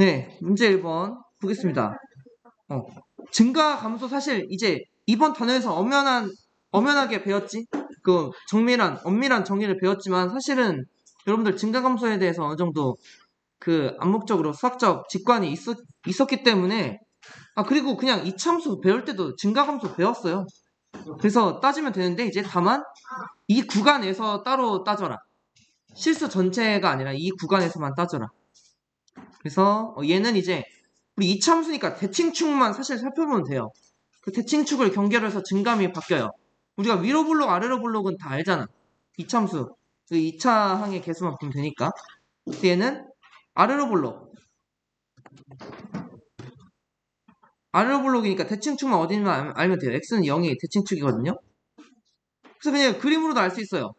네, 문제 1번 보겠습니다. 어, 증가 감소 사실 이제 이번 단어에서 엄연한 엄연하게 배웠지. 그 정밀한 엄밀한 정의를 배웠지만 사실은 여러분들 증가 감소에 대해서 어느 정도 그 암묵적으로 수학적 직관이 있었, 있었기 때문에 아 그리고 그냥 이참수 배울 때도 증가 감소 배웠어요. 그래서 따지면 되는데 이제 다만 이 구간에서 따로 따져라. 실수 전체가 아니라 이 구간에서만 따져라. 그래서 어, 얘는 이제 우리 이참수니까 대칭축만 사실 살펴보면 돼요. 그 대칭축을 경계로 해서 증감이 바뀌어요. 우리가 위로 블록 아래로 블록은 다 알잖아. 그 2차 항의 개수만 보면 되니까. 얘는 아래로 블록 아래로 블록이니까 대칭축만 어디만 알- 알면 돼요. x는 0이 대칭축이거든요. 그래서 그냥 그림으로도 알 수 있어요.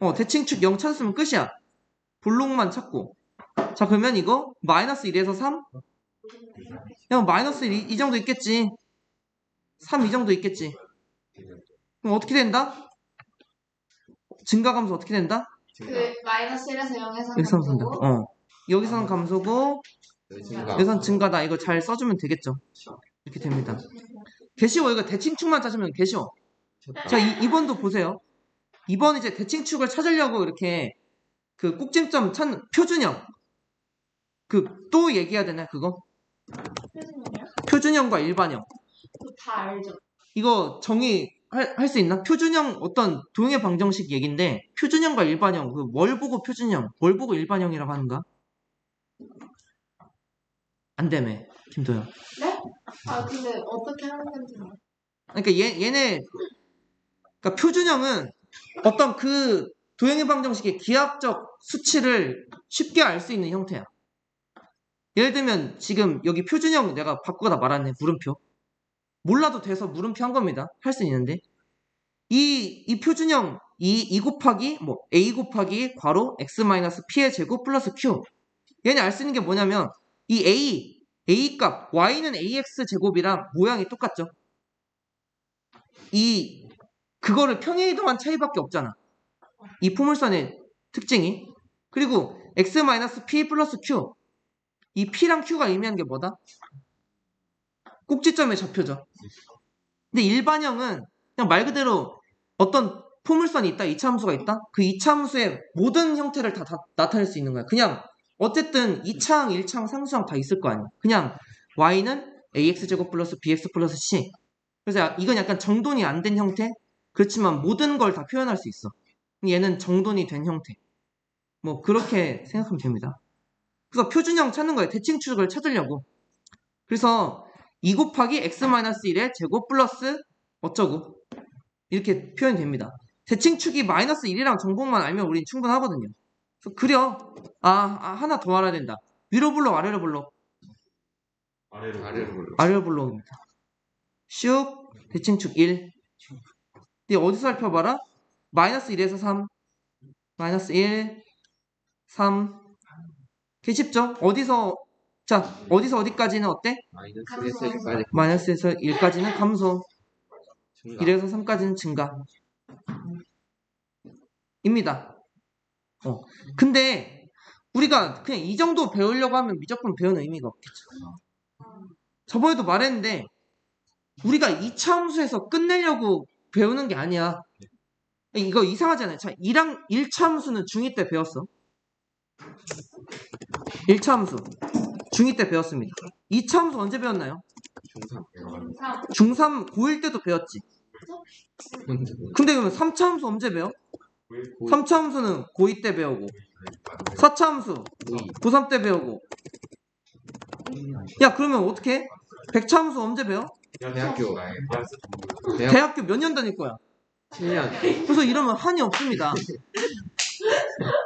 어, 대칭축 0 찾았으면 끝이야. 블록만 찾고. 자, 그러면 이거 마이너스 1에서 3? 야, 마이너스 1, 이, 이 정도 있겠지. 3 이 정도 있겠지. 그럼 어떻게 된다? 증가감소 어떻게 된다? 그 마이너스 1에서 0에서 여기서는 증가. 어. 여기서는 감소고, 여기서는 증가다. 이거 잘 써주면 되겠죠. 이렇게 됩니다. 개쉬워. 이거 대칭축만 찾으면 개쉬워. 자, 이, 2번도 보세요. 2번 이제 대칭축을 찾으려고 이렇게 그 꼭쟁점 찾는 표준형. 그 또 얘기해야 되나 그거? 표준이요? 표준형과 일반형. 다 알죠. 이거 정의 할 수 있나? 표준형 어떤 도형의 방정식 얘긴데 표준형과 일반형 그 뭘 보고 표준형, 뭘 보고 일반형이라고 하는가? 안 되매 김도영. 네? 아 근데 어떻게 하는 건지 그러니까 얘, 얘네 그러니까 표준형은 어떤 그 도형의 방정식의 기하학적 수치를 쉽게 알 수 있는 형태야. 예를 들면 지금 여기 표준형 내가 바꾸다 말았네 물음표. 몰라도 돼서 물음표 한 겁니다. 할수 있는데 이, 이 표준형 이, 2 곱하기 뭐 a 곱하기 괄호 x 마이너스 p의 제곱 플러스 q 얘네 알수 있는 게 뭐냐면 이 a a 값 y는 ax 제곱이랑 모양이 똑같죠. 이 그거를 평행 이동한 차이밖에 없잖아. 이 포물선의 특징이. 그리고 x-p 플러스 q. 이 p랑 q가 의미하는 게 뭐다? 꼭지점의 좌표죠. 근데 일반형은 그냥 말 그대로 어떤 포물선이 있다, 이차함수가 있다. 그 이차함수의 모든 형태를 다, 다 나타낼 수 있는 거야. 그냥 어쨌든 2차항, 1차항, 상수항 다 있을 거 아니야. 그냥 y는 ax제곱 플러스 bx 플러스 c. 그래서 이건 약간 정돈이 안 된 형태? 그렇지만 모든 걸 다 표현할 수 있어. 얘는 정돈이 된 형태. 뭐 그렇게 생각하면 됩니다. 그래서 표준형 찾는 거예요. 대칭 축을 찾으려고. 그래서 2 곱하기 x-1의 제곱 플러스 어쩌고 이렇게 표현이 됩니다. 대칭축이 마이너스 1이랑 정복만 알면 우린 충분하거든요. 그래서 그려. 아, 아, 하나 더 알아야 된다. 위로 블록 아래로 블록 아래로 아래로 올라. 아래로 블록입니다. 슉 대칭축 1 근데 어디서 살펴봐라? 마이너스 1에서 3 마이너스 1 3 개 쉽죠? 어디서 자 어디서 어디까지는 어때? 마이너스에서 1까지 마이너스에서 1까지는 감소 증가. 1에서 3까지는 증가 입니다. 어. 근데 우리가 그냥 이 정도 배우려고 하면 무조건 배우는 의미가 없겠죠. 저번에도 말했는데 우리가 2차 함수에서 끝내려고 배우는 게 아니야. 이거 이상하잖아요. 자, 2랑 1차 함수는 중2 때 배웠어. 1차 함수 중2 때 배웠습니다. 2차 함수 언제 배웠나요? 중상. 중3 고1 때도 배웠지. 근데 그러면 3차 함수 언제 배워? 고- 3차 함수는 고2 때 배우고 4차 함수 고이. 고3 때 배우고 야 그러면 어떻게 해? 100차 함수 언제 배워? 대학교 대학 대학교 몇 년 다닐 거야? 7년 그래서 이러면 한이 없습니다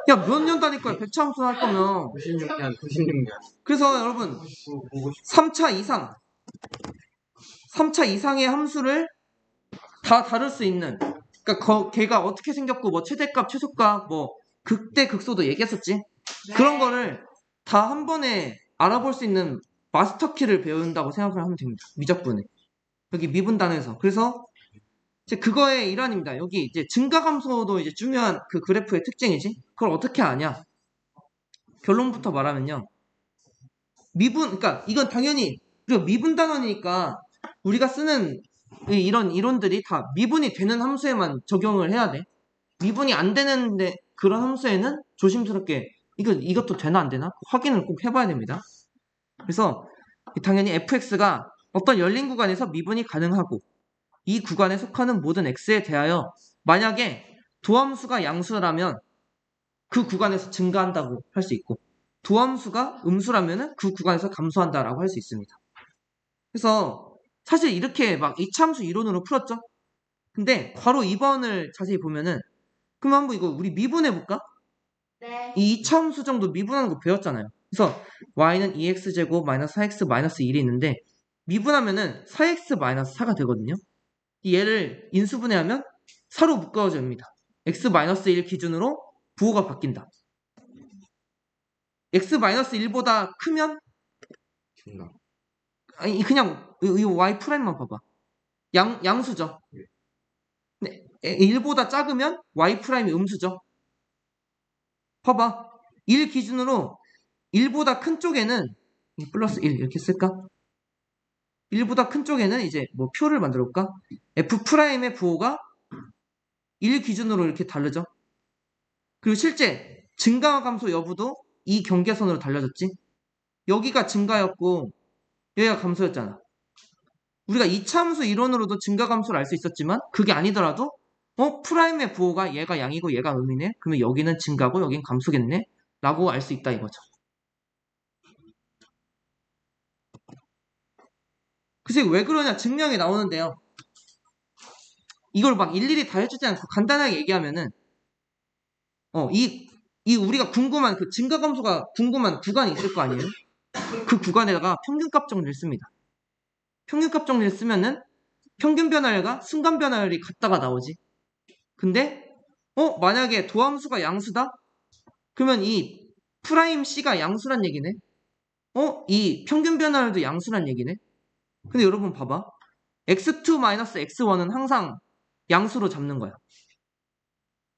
야 몇 년 다닐 거야 100차 함수 할 거면 96년 96년 그래서 여러분 3차 이상 3차 이상의 함수를 다 다룰 수 있는 그러니까 거- 걔가 어떻게 생겼고 뭐 최대값 최소값 뭐 극대 극소도 얘기했었지 그런 거를 다 한 번에 알아볼 수 있는 마스터 키를 배운다고 생각을 하면 됩니다. 미적분에. 여기 미분 단에서. 그래서 이제 그거의 일환입니다. 여기 이제 증가 감소도 이제 중요한 그 그래프의 특징이지. 그걸 어떻게 아냐? 결론부터 말하면요. 미분, 그러니까 이건 당연히 우리가 미분 단원이니까 우리가 쓰는 이- 이런 이론들이 다 미분이 되는 함수에만 적용을 해야 돼. 미분이 안 되는데 그런 함수에는 조심스럽게 이거 이것도 되나 안 되나 확인을 꼭 해봐야 됩니다. 그래서 당연히 fx가 어떤 열린 구간에서 미분이 가능하고 이 구간에 속하는 모든 x에 대하여 만약에 도함수가 양수라면 그 구간에서 증가한다고 할 수 있고 도함수가 음수라면 그 구간에서 감소한다라고 할 수 있습니다. 그래서 사실 이렇게 막 이차함수 이론으로 풀었죠. 근데 바로 2번을 자세히 보면은 그럼 한번 이거 우리 미분해 볼까? 네. 이 이차함수 정도 미분하는 거 배웠잖아요. 그래서 y는 2x제곱 마이너스 4x 마이너스 1이 있는데 미분하면은 4x 마이너스 4가 되거든요. 이 얘를 인수분해하면 4로 묶어집니다. x 마이너스 1 기준으로 부호가 바뀐다. x 마이너스 1보다 크면. 아니 그냥 이, 이 y 프라임만 봐봐. 양 양수죠. 네, 1보다 작으면 y 프라임이 음수죠. 봐봐. 1 기준으로 1보다 큰 쪽에는 이 플러스 1 이렇게 쓸까? 1보다 큰 쪽에는 이제 뭐 표를 만들어 볼까? f 프라임의 부호가 1 기준으로 이렇게 다르죠. 그리고 실제 증가 감소 여부도 이 경계선으로 달려졌지. 여기가 증가였고 여기가 감소였잖아. 우리가 이차함수 이론으로도 증가 감소를 알 수 있었지만 그게 아니더라도 어 프라임의 부호가 얘가 양이고 얘가 음이네. 그러면 여기는 증가고 여긴 감소겠네. 라고 알 수 있다 이거죠. 글쎄 왜 그러냐 증명이 나오는데요. 이걸 막 일일이 다 해주지 않고 간단하게 얘기하면은 어 이 이 우리가 궁금한 그 증가 감소가 궁금한 구간이 있을 거 아니에요? 그 구간에다가 평균값 정리를 씁니다. 평균값 정리를 쓰면은 평균 변화율과 순간 변화율이 같다가 나오지. 근데 어 만약에 도함수가 양수다? 그러면 이 프라임 C가 양수란 얘기네. 어 이 평균 변화율도 양수란 얘기네. 근데 여러분 봐봐. x2-x1은 항상 양수로 잡는 거야.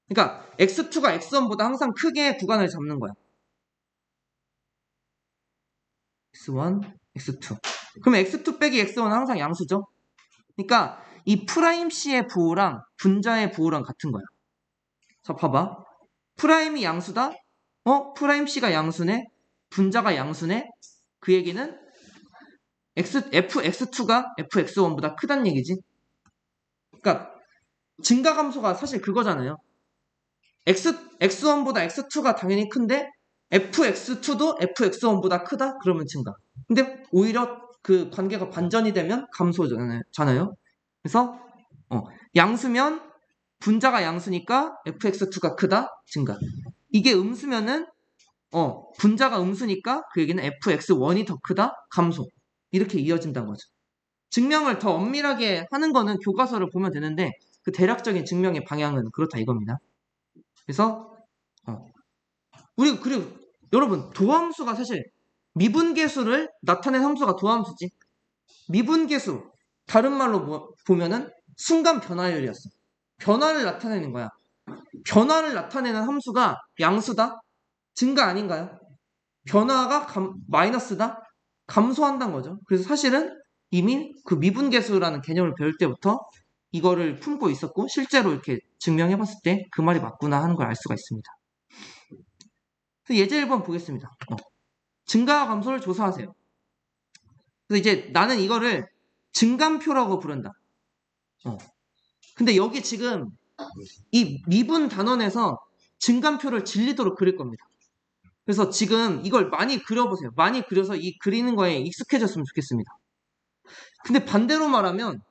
그러니까 x2가 x1보다 항상 크게 구간을 잡는 거야. x1, x2. 그럼 x2 빼기 x1은 항상 양수죠? 그러니까 이 프라임 C의 부호랑 분자의 부호랑 같은 거야. 자, 봐봐. 프라임이 양수다? 어? 프라임 C가 양수네? 분자가 양수네? 그 얘기는 x, fx2가 fx1보다 크단 얘기지. 그러니까 증가 감소가 사실 그거잖아요. x, x1보다 x2가 당연히 큰데 fx2도 fx1보다 크다? 그러면 증가. 근데 오히려 그 관계가 반전이 되면 감소잖아요. 그래서 어, 양수면 분자가 양수니까 fx2가 크다? 증가. 이게 음수면은 어, 분자가 음수니까 그 얘기는 fx1이 더 크다? 감소. 이렇게 이어진다는 거죠. 증명을 더 엄밀하게 하는 거는 교과서를 보면 되는데 그 대략적인 증명의 방향은 그렇다 이겁니다. 그래서 어. 우리 그리고 여러분 도함수가 사실 미분계수를 나타낸 함수가 도함수지. 미분계수 다른 말로 뭐- 보면은 순간 변화율이었어. 변화를 나타내는 거야. 변화를 나타내는 함수가 양수다? 증가 아닌가요? 변화가 감- 마이너스다? 감소한다는 거죠. 그래서 사실은 이미 그 미분계수라는 개념을 배울 때부터 이거를 품고 있었고 실제로 이렇게 증명해 봤을 때 그 말이 맞구나 하는 걸 알 수가 있습니다. 예제 1번 보겠습니다. 어. 증가와 감소를 조사하세요. 그래서 이제 나는 이거를 증감표라고 부른다. 어. 근데 여기 지금 이 미분 단원에서 증감표를 진리도록 그릴 겁니다. 그래서 지금 이걸 많이 그려보세요. 많이 그려서 이 그리는 거에 익숙해졌으면 좋겠습니다. 근데 반대로 말하면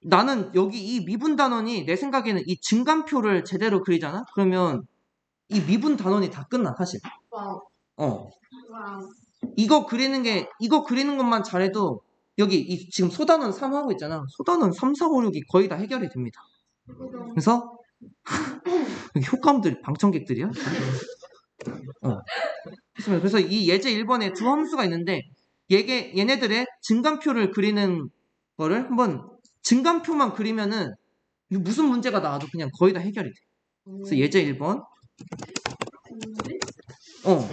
나는 여기 이 미분 단원이 내 생각에는 이 증감표를 제대로 그리잖아? 그러면 이 미분 단원이 다 끝나, 사실. 어. 이거 그리는 게, 이거 그리는 것만 잘해도 여기 이 지금 소단원 3 하고 있잖아. 소단원 3, 4, 5, 6이 거의 다 해결이 됩니다. 그래서 효과음들 방청객들이야? 어. 그래서 이 예제 1번에 두 함수가 있는데 얘게 얘네들의 증감표를 그리는 거를 한번 증감표만 그리면은 무슨 문제가 나와도 그냥 거의 다 해결이 돼. 그래서 예제 1번 근데 어.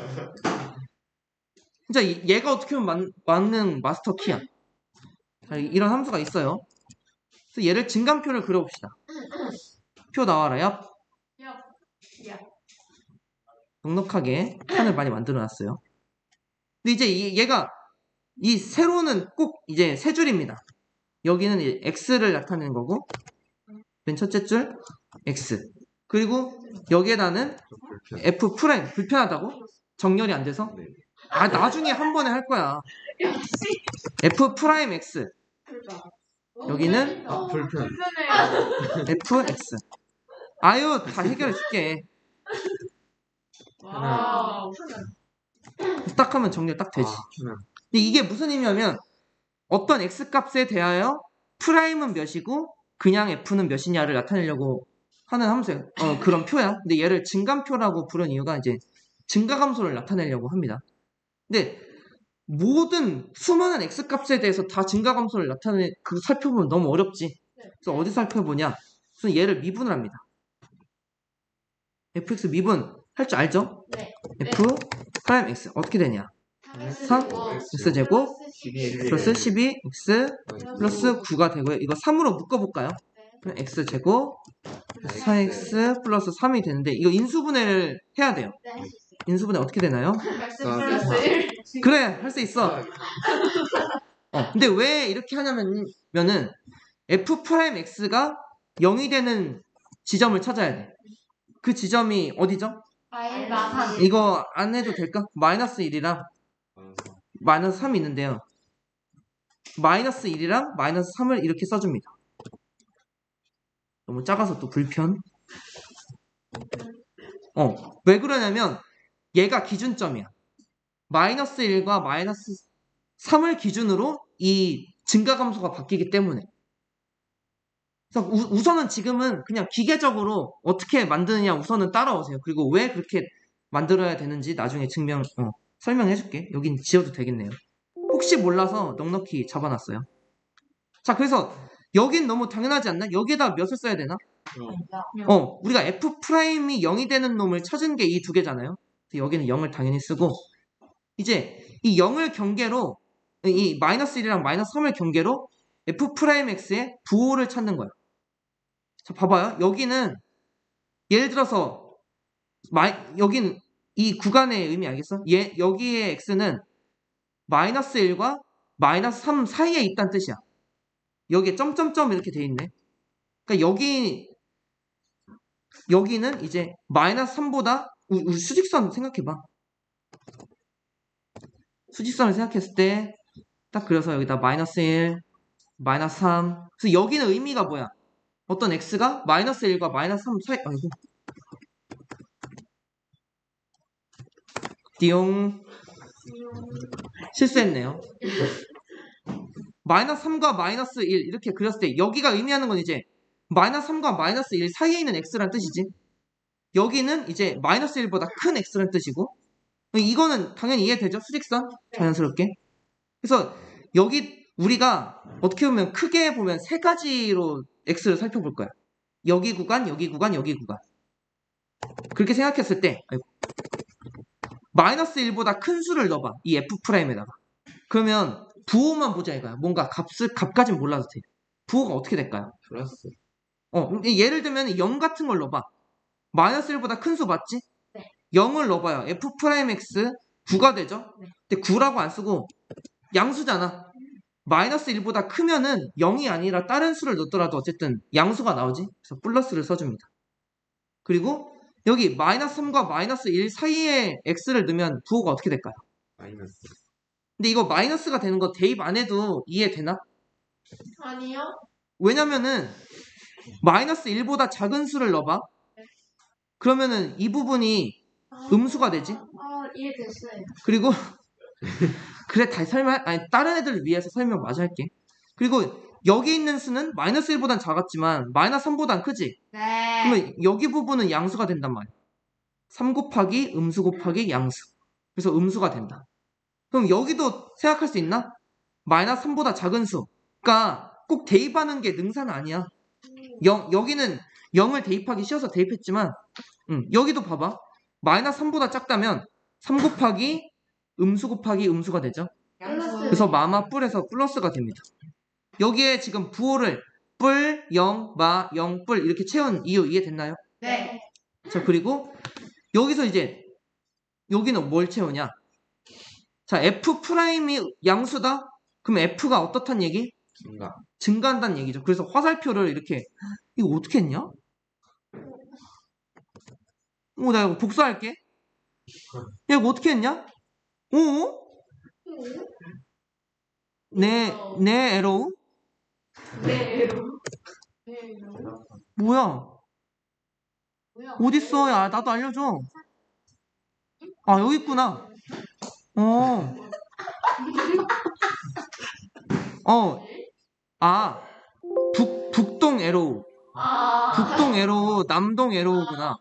진짜 이- 얘가 어떻게 보면 만, 맞는 마스터 키야. 이- 이런 함수가 있어요. 그래서 얘를 증감표를 그려봅시다. 표 나와라, 야. 넉넉하게 판을 많이 만들어 놨어요. 근데 이제 이- 얘가 이 세로는 꼭 이제 세 줄입니다. 여기는 x를 나타내는 거고 맨 첫째 줄 x 그리고 여기에다는 f 프라임 불편하다고 정렬이 안 돼서 네. 아 나중에 한 번에 할 거야. f 프라임 x 여기는 아, 불편. f x 아유 다 해결해 줄게. 와우. 딱 하면 정렬 딱 되지. 아. 근데 이게 무슨 의미냐면 어떤 x 값에 대하여 프라임은 몇이고 그냥 f는 몇이냐를 나타내려고 하는 함수예요. 어, 그런 표야. 근데 얘를 증감표라고 부른 이유가 이제 증가함수를 나타내려고 합니다. 근데 모든 수많은 x 값에 대해서 다 증가함수를 나타내 그 살펴보면 너무 어렵지. 그래서 어디 살펴보냐? 그래서 얘를 미분을 합니다. fx 미분 할 줄 알죠? 네. f 프라임 x 어떻게 되냐? 3 x 제곱 12 플러스 12 x 플러스 9가 되고요. 이거 3으로 묶어볼까요? 그럼 x 제곱 4x 플러스 3이 되는데 이거 인수분해를 해야 돼요. 네. 인수분해 어떻게 되나요? X 아, 플러스 1. 그래 할 수 있어. 어, 근데 왜 이렇게 하냐면은 f 프라임 x가 0이 되는 지점을 찾아야 돼. 그 지점이 어디죠? 이거 안 해도 될까? 마이너스 1이랑 마이너스 3이 있는데요. 마이너스 1이랑 마이너스 3을 이렇게 써줍니다. 너무 작아서 또 불편. 어, 왜 그러냐면 얘가 기준점이야. 마이너스 1과 마이너스 3을 기준으로 이 증가 감소가 바뀌기 때문에. 그래서 우, 우선은 지금은 그냥 기계적으로 어떻게 만드느냐 우선은 따라오세요. 그리고 왜 그렇게 만들어야 되는지 나중에 증명, 어, 설명해 줄게. 여긴 지어도 되겠네요. 혹시 몰라서 넉넉히 잡아놨어요. 자, 그래서 여긴 너무 당연하지 않나? 여기에다 몇을 써야 되나? 어, 우리가 f 프라임이 0이 되는 놈을 찾은 게 이 두 개잖아요. 여기는 0을 당연히 쓰고 이제 이 0을 경계로 이 마이너스 1이랑 마이너스 3을 경계로 f 프라임 x의 부호를 찾는 거예요. 자, 봐봐요. 여기는 예를 들어서 마이, 여기는 이 구간의 의미 알겠어? 얘, 여기의 x는 마이너스 1과 마이너스 3 사이에 있다는 뜻이야. 여기에 점점점 이렇게 돼 있네. 그러니까 여기 여기는 이제 마이너스 3보다 우리 수직선 생각해봐. 수직선을 생각했을 때 딱 그려서 여기다 마이너스 1, 마이너스 3. 그래서 여기는 의미가 뭐야? 어떤 x가 마이너스 1과 마이너스 3 사이 아이고 띠용 실수했네요. 마이너스 3과 마이너스 1 이렇게 그렸을 때 여기가 의미하는 건 이제 마이너스 3과 마이너스 1 사이에 있는 x란 뜻이지. 여기는 이제 마이너스 1보다 큰 x란 뜻이고 이거는 당연히 이해되죠? 수직선 자연스럽게. 그래서 여기 우리가 어떻게 보면 크게 보면 세 가지로 x를 살펴볼 거야. 여기 구간, 여기 구간, 여기 구간. 그렇게 생각했을 때 아이고. 마이너스 1보다 큰 수를 넣어봐. 이 f 프라임에다가. 그러면 부호만 보자 이거야. 뭔가 값을 값까진 몰라도 돼. 부호가 어떻게 될까요? 플러스. 어, 예를 들면 0 같은 걸 넣어봐. 마이너스 1보다 큰 수 맞지? 네. 0을 넣어봐요. f 프라임 x 9가 되죠? 네. 근데 9라고 안 쓰고 양수잖아. 마이너스 1보다 크면은 0이 아니라 다른 수를 넣더라도 어쨌든 양수가 나오지? 그래서 플러스를 써줍니다. 그리고 여기 마이너스 3과 마이너스 1 사이에 x를 넣으면 부호가 어떻게 될까요? 마이너스. 근데 이거 마이너스가 되는 거 대입 안 해도 이해되나? 아니요. 왜냐면은 마이너스 1보다 작은 수를 넣어봐. 그러면은 이 부분이 아, 음수가 되지. 아, 이해됐어요. 그리고 그래 다 설명 아니 다른 애들을 위해서 설명 마저 할게. 그리고 여기 있는 수는 마이너스 1보단 작았지만 마이너스 3보단 크지. 네. 그러면 여기 부분은 양수가 된단 말이야. 3 곱하기 음수 곱하기 양수. 그래서 음수가 된다. 그럼 여기도 생각할 수 있나? 마이너스 3보다 작은 수. 그러니까 꼭 대입하는 게 능사는 아니야. 영, 여기는 0을 대입하기 쉬워서 대입했지만 음, 여기도 봐봐. 마이너스 3보다 작다면 3 곱하기 음수 곱하기 음수가 되죠. 그래서 마마 뿔에서 플러스가 됩니다. 여기에 지금 부호를 뿔, 영, 마, 영, 뿔 이렇게 채운 이유 이해됐나요? 네. 자, 그리고 여기서 이제 여기는 뭘 채우냐? 자, F 프라임이 양수다? 그럼 F가 어떻단 얘기? 증가. 증가한다는 얘기죠. 그래서 화살표를 이렇게 이거 어떻게 했냐? 오, 나 이거 복사할게. 야, 이거 어떻게 했냐? 오? 내, 내 에로우? 네. 뭐야? 뭐야? 어딨어? 야, 나도 알려줘. 아, 여기 있구나. 어. 어. 아. 북, 북동 에로우. 아. 북동 에로우, 남동 에로우구나.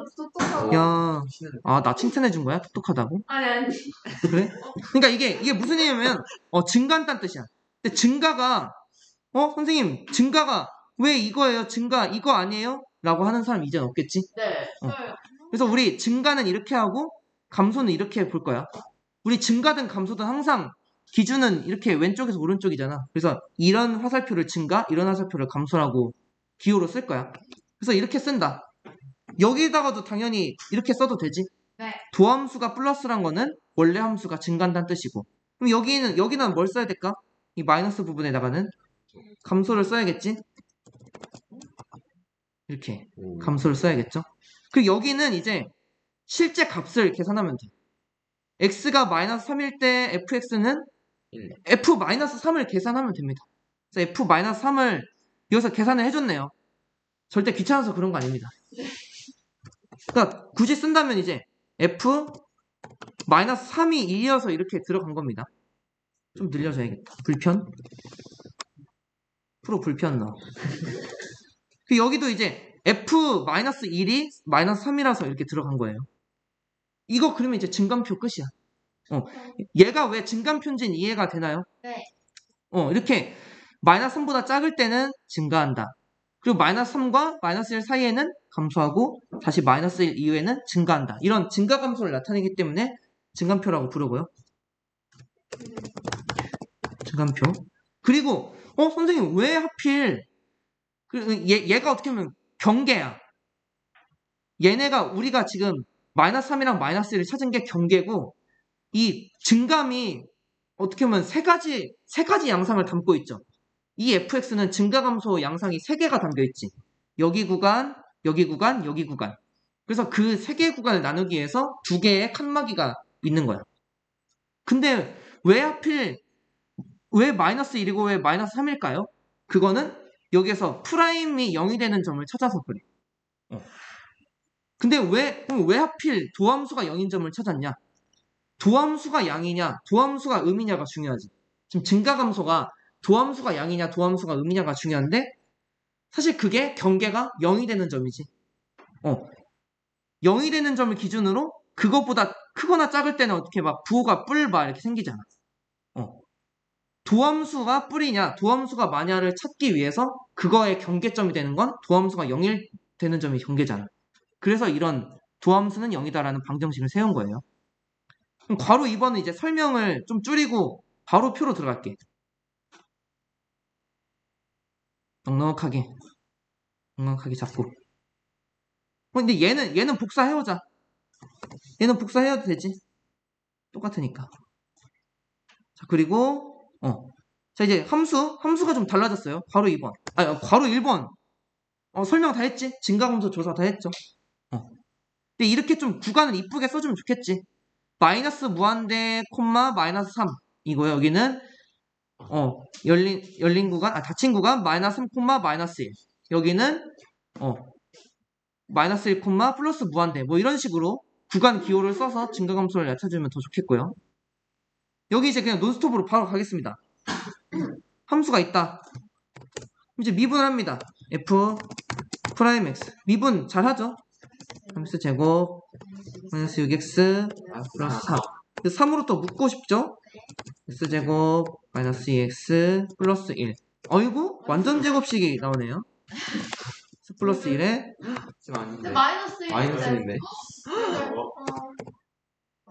오, 똑똑하고. 야. 아, 나 칭찬해준 거야? 똑똑하다고? 아니, 아니. 그래? 그러니까 이게, 이게 무슨 얘기냐면, 어, 증가한다는 뜻이야. 근데 증가가, 어, 선생님, 증가가 왜 이거예요? 증가, 이거 아니에요? 라고 하는 사람 이젠 없겠지? 네. 어. 그래서 우리 증가는 이렇게 하고 감소는 이렇게 볼 거야. 우리 증가든 감소든 항상 기준은 이렇게 왼쪽에서 오른쪽이잖아. 그래서 이런 화살표를 증가, 이런 화살표를 감소라고 기호로 쓸 거야. 그래서 이렇게 쓴다. 여기다가도 당연히 이렇게 써도 되지. 네. 도함수가 플러스란 거는 원래 함수가 증가한다는 뜻이고. 그럼 여기는 여기는 뭘 써야 될까? 이 마이너스 부분에다가는 감소를 써야겠지. 이렇게 오. 감소를 써야겠죠. 그리고 여기는 이제 실제 값을 계산하면 돼. x가 마이너스 3일 때 fx는 일. f 마이너스 3을 계산하면 됩니다. 그래서 f 마이너스 3을 여기서 계산을 해줬네요. 절대 귀찮아서 그런 거 아닙니다. 그러니까 굳이 쓴다면 이제 f 마이너스 3이 2이어서 이렇게 들어간 겁니다. 좀 늘려줘야겠다. 불편? 프로 불편 넣어. 그 여기도 이제 f 마이너스 1이 마이너스 3이라서 이렇게 들어간 거예요. 이거 그러면 이제 증감표 끝이야. 어, 얘가 왜 증감표인지는 이해가 되나요? 네. 어, 이렇게 마이너스 3보다 작을 때는 증가한다. 그리고 마이너스 3과 마이너스 1 사이에는 감소하고 다시 마이너스 1 이후에는 증가한다. 이런 증가 감소를 나타내기 때문에 증감표라고 부르고요. 증감표. 그리고 어 선생님 왜 하필 그 얘, 얘가 어떻게 보면 경계야. 얘네가 우리가 지금 마이너스 3이랑 마이너스 1을 찾은 게 경계고 이 증감이 어떻게 보면 세 가지 세 가지 양상을 담고 있죠. 이 fx는 증가 감소 양상이 세 개가 담겨 있지. 여기 구간, 여기 구간, 여기 구간. 그래서 그세 개의 구간을 나누기 위해서 두 개의 칸막이가 있는 거야. 근데 왜 하필 왜 마이너스 1이고 왜 마이너스 3일까요? 그거는 여기에서 프라임이 0이 되는 점을 찾아서 그래. 어. 근데 왜, 왜 하필 도함수가 0인 점을 찾았냐? 도함수가 양이냐, 도함수가 음이냐가 중요하지. 지금 증가 감소가 도함수가 양이냐, 도함수가 음이냐가 중요한데, 사실 그게 경계가 0이 되는 점이지. 어. 0이 되는 점을 기준으로 그것보다 크거나 작을 때는 어떻게 막 부호가 뿔바 이렇게 생기잖아. 어. 도함수가 뿔이냐, 도함수가 마냐를 찾기 위해서 그거의 경계점이 되는 건 도함수가 0일 되는 점이 경계잖아. 그래서 이런 도함수는 0이다라는 방정식을 세운 거예요. 그럼 괄호 2번은 이제 설명을 좀 줄이고 바로 표로 들어갈게. 넉넉하게. 넉넉하게 잡고. 어, 근데 얘는, 얘는 복사 해오자. 얘는 복사 해도 되지. 똑같으니까. 자, 그리고, 어. 자, 이제 함수. 함수가 좀 달라졌어요. 괄호 2번. 아, 괄호 1번. 어, 설명 다 했지? 증가함수 조사 다 했죠? 어. 근데 이렇게 좀 구간을 이쁘게 써주면 좋겠지. 마이너스 무한대, 콤마, 마이너스 3. 이거요. 여기는, 어, 열린, 열린 구간, 아, 닫힌 구간, 마이너스 3, 콤마, 마이너스 1. 여기는, 어, 마이너스 1, 콤마, 플러스 무한대. 뭐 이런 식으로 구간 기호를 써서 증가감소를 나타주면 더 좋겠고요. 여기 이제 그냥 논스톱으로 바로 가겠습니다. 함수가 있다. 이제 미분을 합니다. f 프라임 x. 미분 잘하죠? 3x 제곱 마이너스 6x 플러스 3. 3으로 또 묶고 싶죠? X제곱 마이너스 2x 플러스 1. 어이구 완전 제곱식이 나오네요. x 플러스 1에 지금 아닌데. 마이너스 1. 마이너스인데.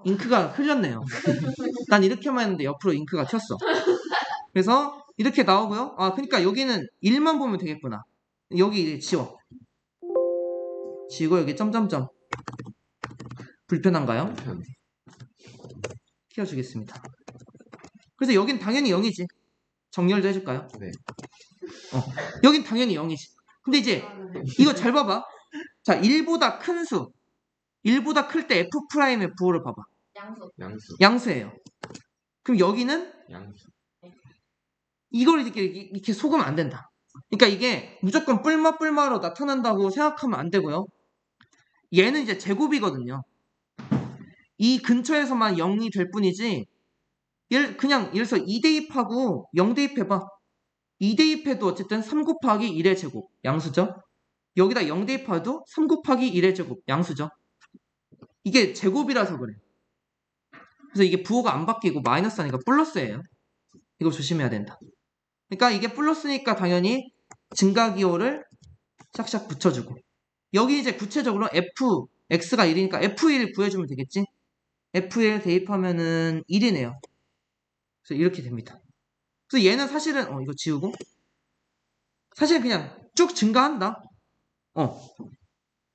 잉크가 흘렸네요. 난 이렇게만 했는데 옆으로 잉크가 튀었어. 그래서 이렇게 나오고요. 아, 그러니까 여기는 1만 보면 되겠구나. 여기 이제 지워. 지우고 여기 점점점. 불편한가요? 편. 키워주겠습니다. 그래서 여긴 당연히 0이지. 정렬도 해줄까요? 네. 어, 여긴 당연히 0이지. 근데 이제 이거 잘 봐봐. 자, 1보다 큰 수. 1보다 클 때 F'의 부호를 봐봐. 양수. 양수. 양수예요. 그럼 여기는 양수. 이걸 이렇게, 이렇게 속으면 안 된다. 그러니까 이게 무조건 뿔마 뿔마로 나타난다고 생각하면 안 되고요. 얘는 이제 제곱이거든요. 이 근처에서만 0이 될 뿐이지 얘 그냥 예를 들어서 2 대입하고 0 대입 해봐. 2 대입해도 어쨌든 3 곱하기 1의 제곱 양수죠. 여기다 0 대입해도 3 곱하기 1의 제곱 양수죠. 이게 제곱이라서 그래. 그래서 이게 부호가 안 바뀌고 마이너스 하니까 플러스예요. 이거 조심해야 된다. 그러니까 이게 플러스니까 당연히 증가 기호를 샥샥 붙여주고 여기 이제 구체적으로 f x가 1이니까 f1 구해주면 되겠지? f1 대입하면은 1이네요. 그래서 이렇게 됩니다. 그래서 얘는 사실은 어 이거 지우고 사실 그냥 쭉 증가한다. 어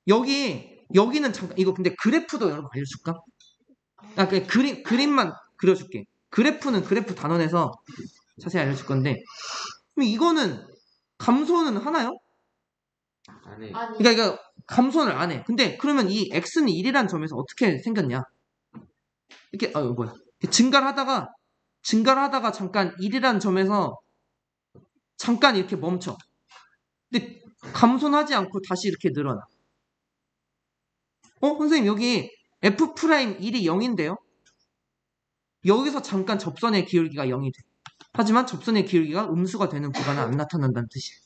여기 여기는 잠깐 이거 근데 그래프도 여러분 알려줄까? 아 그냥 그림 그림만 그려줄게. 그래프는 그래프 단원에서 자세히 알려줄 건데 그럼 이거는 감소는 하나요? 안에 아니. 그러니까 이거 감소를 안 해. 근데 그러면 이 x는 1이라는 점에서 어떻게 생겼냐? 이렇게 아 이거 뭐야? 증가를 하다가 증가를 하다가 잠깐 1이라는 점에서 잠깐 이렇게 멈춰. 근데 감소는 하지 않고 다시 이렇게 늘어나. 어, 선생님 여기 f 프라임 1이 0인데요? 여기서 잠깐 접선의 기울기가 0이 돼. 하지만 접선의 기울기가 음수가 되는 구간은 안 나타난다는 뜻이에요.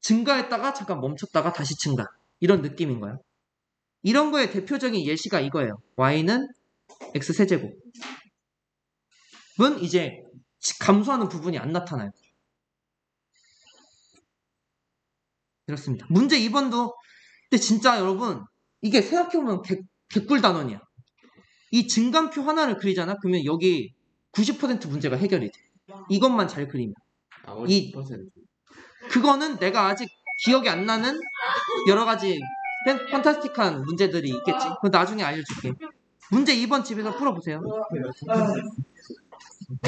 증가했다가 잠깐 멈췄다가 다시 증가. 이런 느낌인 거예요. 이런 거의 대표적인 예시가 이거예요. y는 x 세제곱. 은 이제 감소하는 부분이 안 나타나요. 이렇습니다. 문제 2번도 근데 진짜 여러분 이게 생각해보면 개, 개꿀 단원이야. 이 증감표 하나를 그리잖아. 그러면 여기 90% 문제가 해결이 돼. 이것만 잘 그리면. 나머지 이- 10%. 그거는 내가 아직 기억이 안 나는 여러 가지 팬, 판타스틱한 문제들이 있겠지. 그거 나중에 알려줄게. 문제 2번 집에서 풀어보세요.